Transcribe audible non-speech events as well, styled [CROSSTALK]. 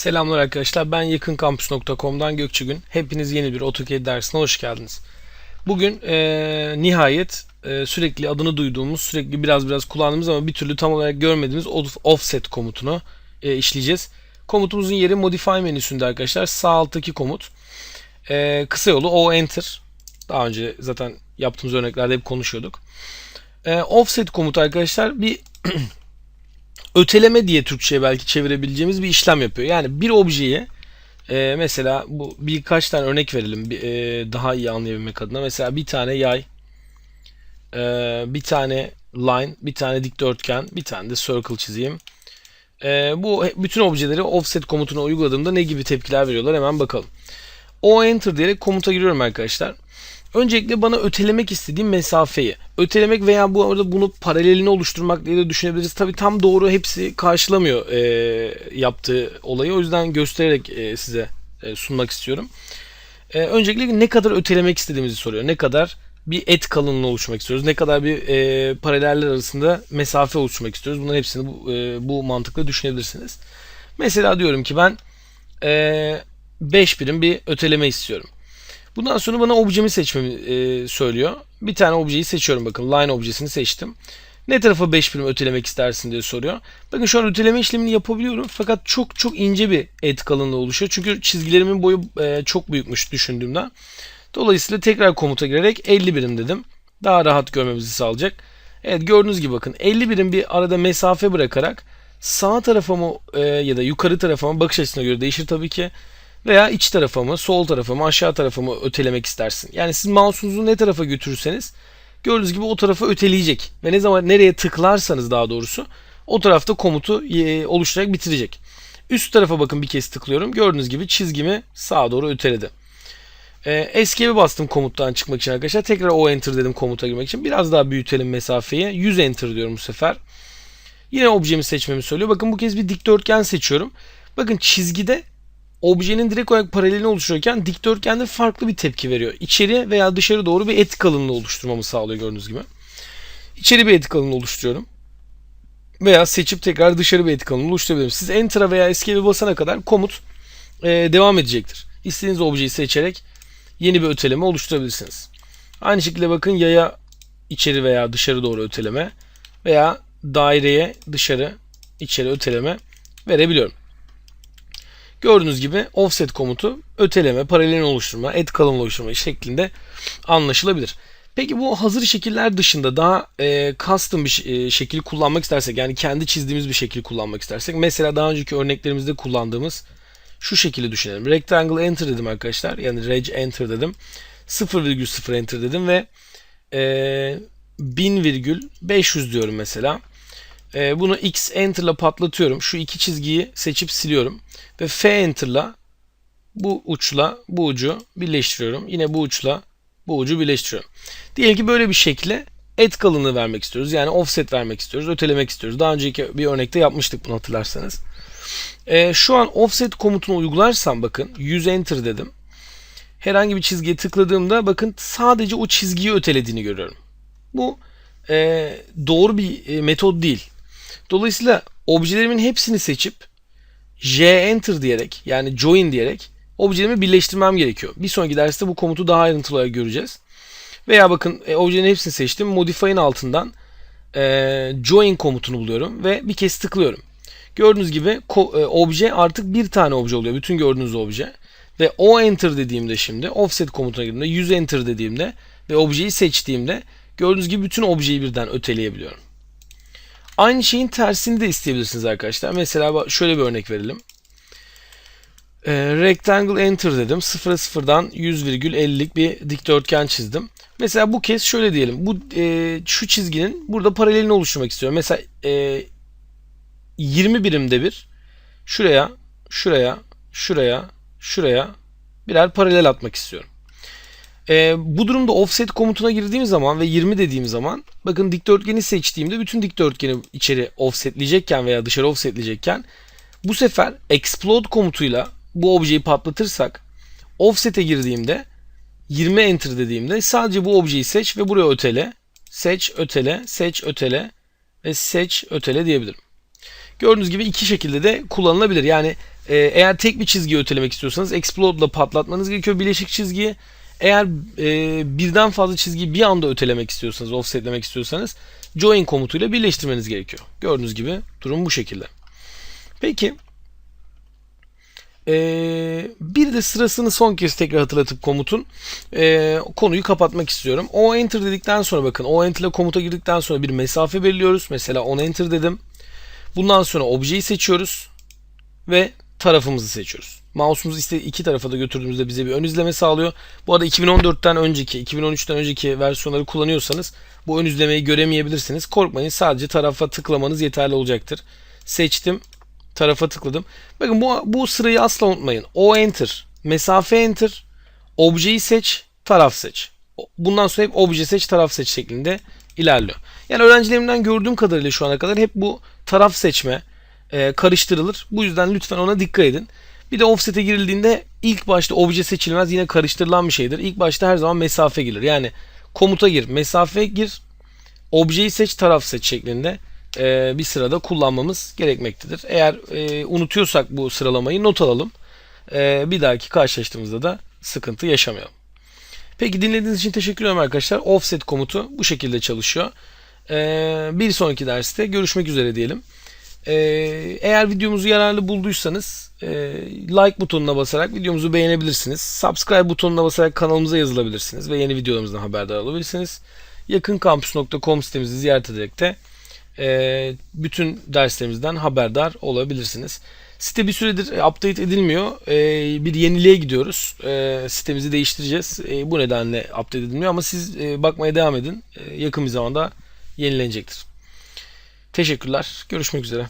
Selamlar arkadaşlar. Ben yakınkampüs.com'dan Gökçe Hepiniz yeni bir AutoCAD dersine hoş geldiniz. Bugün eee, nihayet eee, sürekli adını duyduğumuz, sürekli biraz biraz kullandığımız ama bir türlü tam olarak görmediğimiz off- offset komutunu eee, işleyeceğiz. Komutumuzun yeri modify menüsünde arkadaşlar. Sağ alttaki komut. Eee, kısa yolu o enter. Daha önce zaten yaptığımız örneklerde hep konuşuyorduk. Eee, offset komutu arkadaşlar bir [CLEARS THROAT] öteleme diye Türkçe'ye belki çevirebileceğimiz bir işlem yapıyor. Yani bir objeyi e, mesela bu birkaç tane örnek verelim bir, e, daha iyi anlayabilmek adına. Mesela bir tane yay, e, bir tane line, bir tane dikdörtgen, bir tane de circle çizeyim. E, bu bütün objeleri offset komutuna uyguladığımda ne gibi tepkiler veriyorlar hemen bakalım. O enter diyerek komuta giriyorum arkadaşlar. Öncelikle bana ötelemek istediğim mesafeyi. Ötelemek veya bu arada bunu paralelini oluşturmak diye de düşünebiliriz. Tabi tam doğru hepsi karşılamıyor e, yaptığı olayı. O yüzden göstererek e, size e, sunmak istiyorum. E, öncelikle ne kadar ötelemek istediğimizi soruyor. Ne kadar bir et kalınlığı oluşmak istiyoruz. Ne kadar bir e, paraleller arasında mesafe oluşturmak istiyoruz. Bunların hepsini bu, e, bu mantıkla düşünebilirsiniz. Mesela diyorum ki ben e, 5 birim bir öteleme istiyorum. Bundan sonra bana objemi seçmemi e, söylüyor. Bir tane objeyi seçiyorum bakın. Line objesini seçtim. Ne tarafa 5 birim ötelemek istersin diye soruyor. Bakın şu an öteleme işlemini yapabiliyorum. Fakat çok çok ince bir et kalınlığı oluşuyor. Çünkü çizgilerimin boyu e, çok büyükmüş düşündüğümden. Dolayısıyla tekrar komuta girerek 50 birim dedim. Daha rahat görmemizi sağlayacak. Evet gördüğünüz gibi bakın 50 birim bir arada mesafe bırakarak sağ tarafa mı e, ya da yukarı tarafa mı bakış açısına göre değişir tabii ki veya iç tarafa mı, sol tarafa mı, aşağı tarafa mı ötelemek istersin. Yani siz mouse'unuzu ne tarafa götürürseniz gördüğünüz gibi o tarafa öteleyecek. Ve ne zaman nereye tıklarsanız daha doğrusu o tarafta komutu oluşturarak bitirecek. Üst tarafa bakın bir kez tıklıyorum. Gördüğünüz gibi çizgimi sağa doğru öteledi. E, Escape'e bastım komuttan çıkmak için arkadaşlar. Tekrar o enter dedim komuta girmek için. Biraz daha büyütelim mesafeyi. 100 enter diyorum bu sefer. Yine objemi seçmemi söylüyor. Bakın bu kez bir dikdörtgen seçiyorum. Bakın çizgide objenin direkt olarak paralelini oluştururken dikdörtgende farklı bir tepki veriyor. İçeri veya dışarı doğru bir et kalınlığı oluşturmamı sağlıyor gördüğünüz gibi. İçeri bir et kalınlığı oluşturuyorum. Veya seçip tekrar dışarı bir et kalınlığı oluşturabilirim. Siz Enter'a veya Escape'e basana kadar komut e, devam edecektir. İstediğiniz objeyi seçerek yeni bir öteleme oluşturabilirsiniz. Aynı şekilde bakın yaya içeri veya dışarı doğru öteleme veya daireye dışarı içeri öteleme verebiliyorum. Gördüğünüz gibi offset komutu öteleme, paralelini oluşturma, et kalınlığı oluşturma şeklinde anlaşılabilir. Peki bu hazır şekiller dışında daha e, custom bir e, şekil kullanmak istersek yani kendi çizdiğimiz bir şekil kullanmak istersek mesela daha önceki örneklerimizde kullandığımız şu şekilde düşünelim. Rectangle enter dedim arkadaşlar. Yani reg enter dedim. 0,0 enter dedim ve e, 1000,500 diyorum mesela. E, bunu X Enter ile patlatıyorum. Şu iki çizgiyi seçip siliyorum. Ve F Enter ile bu uçla bu ucu birleştiriyorum. Yine bu uçla bu ucu birleştiriyorum. Diyelim ki böyle bir şekilde et kalınlığı vermek istiyoruz. Yani offset vermek istiyoruz. Ötelemek istiyoruz. Daha önceki bir örnekte yapmıştık bunu hatırlarsanız. E, şu an offset komutunu uygularsam bakın 100 Enter dedim. Herhangi bir çizgiye tıkladığımda bakın sadece o çizgiyi ötelediğini görüyorum. Bu e, doğru bir e, metot değil. Dolayısıyla objelerimin hepsini seçip J enter diyerek yani join diyerek objelerimi birleştirmem gerekiyor. Bir sonraki derste bu komutu daha ayrıntılı olarak göreceğiz. Veya bakın e, objelerin hepsini seçtim. Modify'ın altından e, join komutunu buluyorum ve bir kez tıklıyorum. Gördüğünüz gibi ko, e, obje artık bir tane obje oluyor. Bütün gördüğünüz obje. Ve o enter dediğimde şimdi offset komutuna girdiğimde 100 enter dediğimde ve objeyi seçtiğimde gördüğünüz gibi bütün objeyi birden öteleyebiliyorum. Aynı şeyin tersini de isteyebilirsiniz arkadaşlar. Mesela şöyle bir örnek verelim. E, rectangle enter dedim. 0'a 0'dan 100,50'lik bir dikdörtgen çizdim. Mesela bu kez şöyle diyelim. Bu e, şu çizginin burada paralelini oluşturmak istiyorum. Mesela e, 20 birimde bir şuraya, şuraya, şuraya, şuraya birer paralel atmak istiyorum. E, bu durumda offset komutuna girdiğim zaman ve 20 dediğim zaman bakın dikdörtgeni seçtiğimde bütün dikdörtgeni içeri offsetleyecekken veya dışarı offsetleyecekken bu sefer explode komutuyla bu objeyi patlatırsak offset'e girdiğimde 20 enter dediğimde sadece bu objeyi seç ve buraya ötele, seç, ötele, seç, ötele ve seç, ötele diyebilirim. Gördüğünüz gibi iki şekilde de kullanılabilir. Yani Ee, eğer tek bir çizgiyi ötelemek istiyorsanız explode ile patlatmanız gerekiyor bileşik çizgiyi. Eğer e, birden fazla çizgiyi bir anda ötelemek istiyorsanız, offsetlemek istiyorsanız join komutuyla birleştirmeniz gerekiyor. Gördüğünüz gibi durum bu şekilde. Peki ee, bir de sırasını son kez tekrar hatırlatıp komutun ee, konuyu kapatmak istiyorum. O enter dedikten sonra bakın o enter ile komuta girdikten sonra bir mesafe belirliyoruz. Mesela on enter dedim. Bundan sonra objeyi seçiyoruz ve tarafımızı seçiyoruz. Mouse'umuzu işte iki tarafa da götürdüğümüzde bize bir ön izleme sağlıyor. Bu arada 2014'ten önceki, 2013'ten önceki versiyonları kullanıyorsanız bu ön izlemeyi göremeyebilirsiniz. Korkmayın sadece tarafa tıklamanız yeterli olacaktır. Seçtim, tarafa tıkladım. Bakın bu, bu sırayı asla unutmayın. O enter, mesafe enter, objeyi seç, taraf seç. Bundan sonra hep obje seç, taraf seç şeklinde ilerliyor. Yani öğrencilerimden gördüğüm kadarıyla şu ana kadar hep bu taraf seçme e, karıştırılır. Bu yüzden lütfen ona dikkat edin. Bir de offset'e girildiğinde ilk başta obje seçilmez yine karıştırılan bir şeydir. İlk başta her zaman mesafe gelir. Yani komuta gir, mesafe gir, objeyi seç, taraf seç şeklinde e, bir sırada kullanmamız gerekmektedir. Eğer e, unutuyorsak bu sıralamayı not alalım. E, bir dahaki karşılaştığımızda da sıkıntı yaşamayalım. Peki dinlediğiniz için teşekkür ederim arkadaşlar. Offset komutu bu şekilde çalışıyor. E, bir sonraki derste görüşmek üzere diyelim. E, eğer videomuzu yararlı bulduysanız e, like butonuna basarak videomuzu beğenebilirsiniz. Subscribe butonuna basarak kanalımıza yazılabilirsiniz ve yeni videolarımızdan haberdar olabilirsiniz. Yakınkampüs.com sitemizi ziyaret ederek de e, bütün derslerimizden haberdar olabilirsiniz. Site bir süredir update edilmiyor. E, bir yeniliğe gidiyoruz. E, sitemizi değiştireceğiz. Bu nedenle update edilmiyor ama siz bakmaya devam edin. Yakın bir zamanda yenilenecektir. Teşekkürler. Görüşmek üzere.